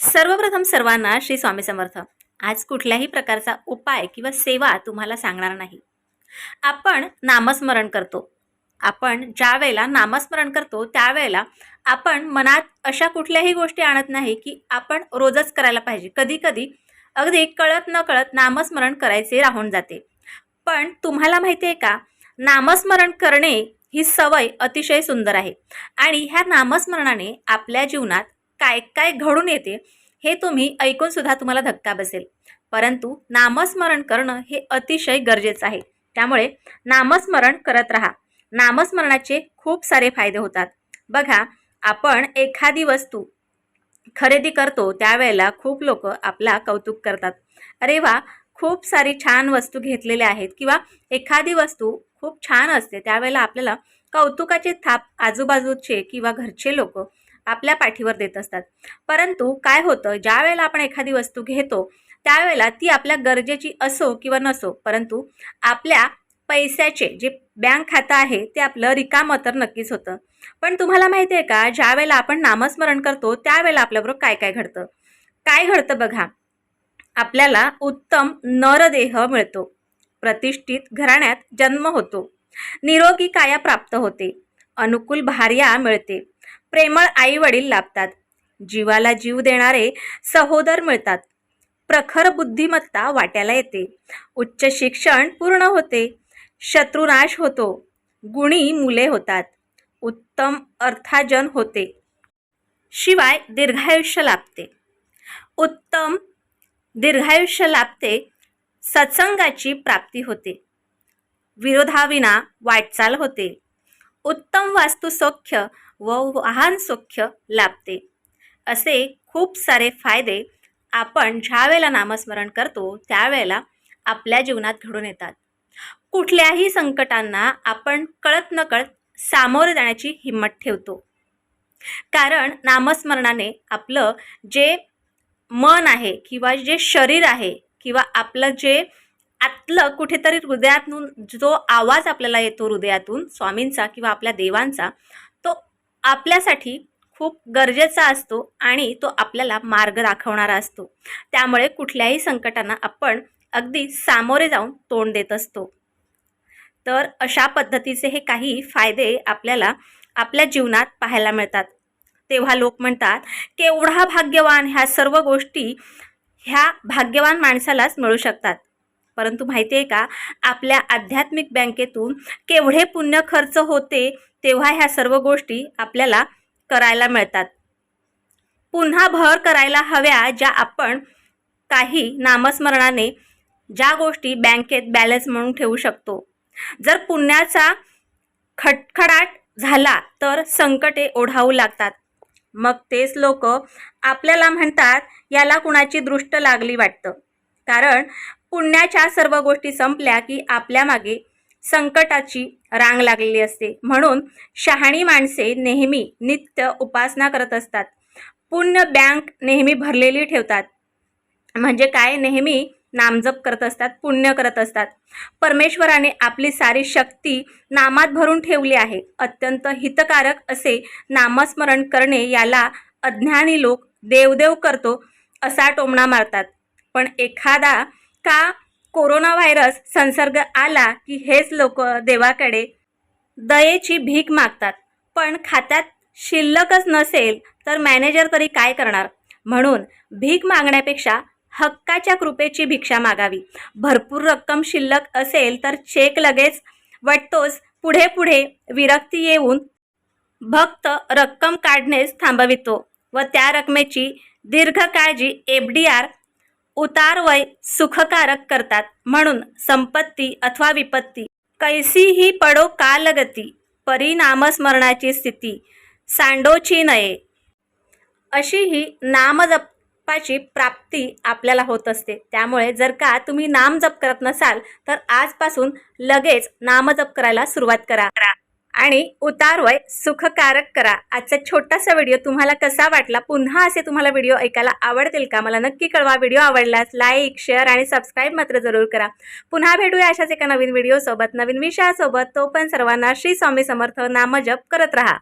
सर्वप्रथम सर्वांना श्री स्वामी समर्थ. आज कुठल्याही प्रकारचा उपाय किंवा सेवा तुम्हाला सांगणार नाही. आपण नामस्मरण करतो. आपण ज्या वेळेला नामस्मरण करतो त्यावेळेला आपण मनात अशा कुठल्याही गोष्टी आणत नाही की आपण रोजच करायला पाहिजे. कधी कधी अगदी कळत न कळत नामस्मरण करायचे राहून जाते. पण तुम्हाला माहिती आहे का? नामस्मरण करणे ही सवय अतिशय सुंदर आहे. आणि ह्या नामस्मरणाने आपल्या जीवनात काय काय घडून येते हे तुम्ही ऐकून सुद्धा तुम्हाला धक्का बसेल. परंतु नामस्मरण करणं हे अतिशय गरजेचं आहे. त्यामुळे नामस्मरण करत राहा. नामस्मरणाचे खूप सारे फायदे होतात. बघा आपण एखादी वस्तू खरेदी करतो त्यावेळेला खूप लोक आपला कौतुक करतात. अरे वा खूप सारी छान वस्तू घेतलेल्या आहेत किंवा एखादी वस्तू खूप छान असते त्यावेळेला आपल्याला कौतुकाचे थाप आजूबाजूचे किंवा घरचे लोक आपल्या पाठीवर देत असतात. परंतु काय होतं ज्या वेळेला आपण एखादी वस्तू घेतो त्यावेळेला ती आपल्या गरजेची असो किंवा नसो परंतु आपल्या पैशाचे जे बँक खातं आहे ते आपलं रिकामं तर नक्कीच होतं. पण तुम्हाला माहिती आहे का ज्या वेळेला आपण नामस्मरण करतो त्यावेळेला आपल्याबरोबर काय काय घडतं? काय घडतं बघा आपल्याला उत्तम नरदेह मिळतो. प्रतिष्ठित घराण्यात जन्म होतो. निरोगी काया प्राप्त होते. अनुकूल भार्या मिळते. प्रेमळ आई वडील लाभतात. जीवाला जीव देणारे सहोदर मिळतात. प्रखर बुद्धिमत्ता वाट्याला येते. उच्च शिक्षण पूर्ण होते. शत्रुनाश होतो. गुणी मुले होतात. उत्तम अर्थार्जन होते. शिवाय दीर्घायुष्य लाभते. उत्तम दीर्घायुष्य लाभते सत्संगाची प्राप्ती होते. विरोधाविना वाटचाल होते. उत्तम वास्तुसौख्य व वाहन सौख्य लाभते. असे खूप सारे फायदे आपण ज्या वेळेला नामस्मरण करतो त्यावेळेला आपल्या जीवनात घडून येतात. कुठल्याही संकटांना आपण कळत नकळत सामोरे जाण्याची हिंमत ठेवतो. कारण नामस्मरणाने आपलं जे मन आहे किंवा जे शरीर आहे किंवा आपलं जे आतलं कुठेतरी हृदयातून जो आवाज आपल्याला येतो हृदयातून स्वामींचा किंवा आपल्या देवांचा आपल्यासाठी खूप गरजेचा असतो आणि तो आपल्याला मार्ग दाखवणारा असतो. त्यामुळे कुठल्याही संकटांना आपण अगदी सामोरे जाऊन तोंड देत असतो. तर अशा पद्धतीचे हे काही फायदे आपल्याला आपल्या जीवनात पाहायला मिळतात. तेव्हा लोक म्हणतात केवढा भाग्यवान ह्या सर्व गोष्टी ह्या भाग्यवान माणसालाच मिळू शकतात. परंतु माहिती आहे का आपल्या आध्यात्मिक बँकेतून केवढे पुण्य खर्च होते तेव्हा ह्या सर्व गोष्टी आपल्याला करायला मिळतात. पुन्हा भर करायला हव्या ज्या आपण काही नामस्मरणाने ज्या गोष्टी बँकेत बॅलन्स म्हणून ठेवू शकतो. जर पुण्याचा खटखडाट झाला तर संकटे ओढावू लागतात. मग तेच लोक आपल्याला म्हणतात याला कुणाची दृष्ट लागली वाटतं. कारण पुण्याच्या सर्व गोष्टी संपल्या की आपल्या मागे संकटाची रांग लागलेली असते. म्हणून शहाणी माणसे नेहमी नित्य उपासना करत असतात. पुण्य बँक नेहमी भरलेली ठेवतात. म्हणजे काय? नेहमी नामजप करत असतात पुण्य करत असतात. परमेश्वराने आपली सारी शक्ती नामात भरून ठेवली आहे. अत्यंत हितकारक असे नामस्मरण करणे याला अज्ञानी लोक देवदेव करतो असा टोमणा मारतात. पण एखादा का कोरोना व्हायरस संसर्ग आला की हेच लोक देवाकडे दयेची भीक मागतात? पण खात्यात शिल्लकच नसेल तर मॅनेजर तरी काय करणार? म्हणून भीक मागण्यापेक्षा हक्काच्या कृपेची भिक्षा मागावी. भरपूर रक्कम शिल्लक असेल तर चेक लगेच वटतोच. पुढे पुढे विरक्ती येऊन भक्त रक्कम काढणेच थांबवितो व त्या रकमेची दीर्घकाळजी एफ डी आर उतारवय सुखकारक करतात. म्हणून संपत्ती अथवा विपत्ती कैसीही पडो कालगती परिणामस्मरणाची स्थिती सांडोची नये. अशी ही नामजपाची प्राप्ती आपल्याला होत असते. त्यामुळे जर का तुम्ही नामजप करत नसाल तर आजपासून लगेच नामजप करायला सुरुवात करा. आणि उतारवय सुखकारक करा. आजचा छोटासा व्हिडिओ तुम्हाला कसा वाटला? पुन्हा असे तुम्हाला व्हिडिओ ऐकायला आवडतील का? मला नक्की कळवा. व्हिडिओ आवडल्यास लाईक शेअर आणि सबस्क्राईब मात्र जरूर करा. पुन्हा भेटूया अशाच एका नवीन व्हिडिओसोबत नवीन विषयासोबत तो पण सर्वांना श्री स्वामी समर्थ. नामजप करत राहा.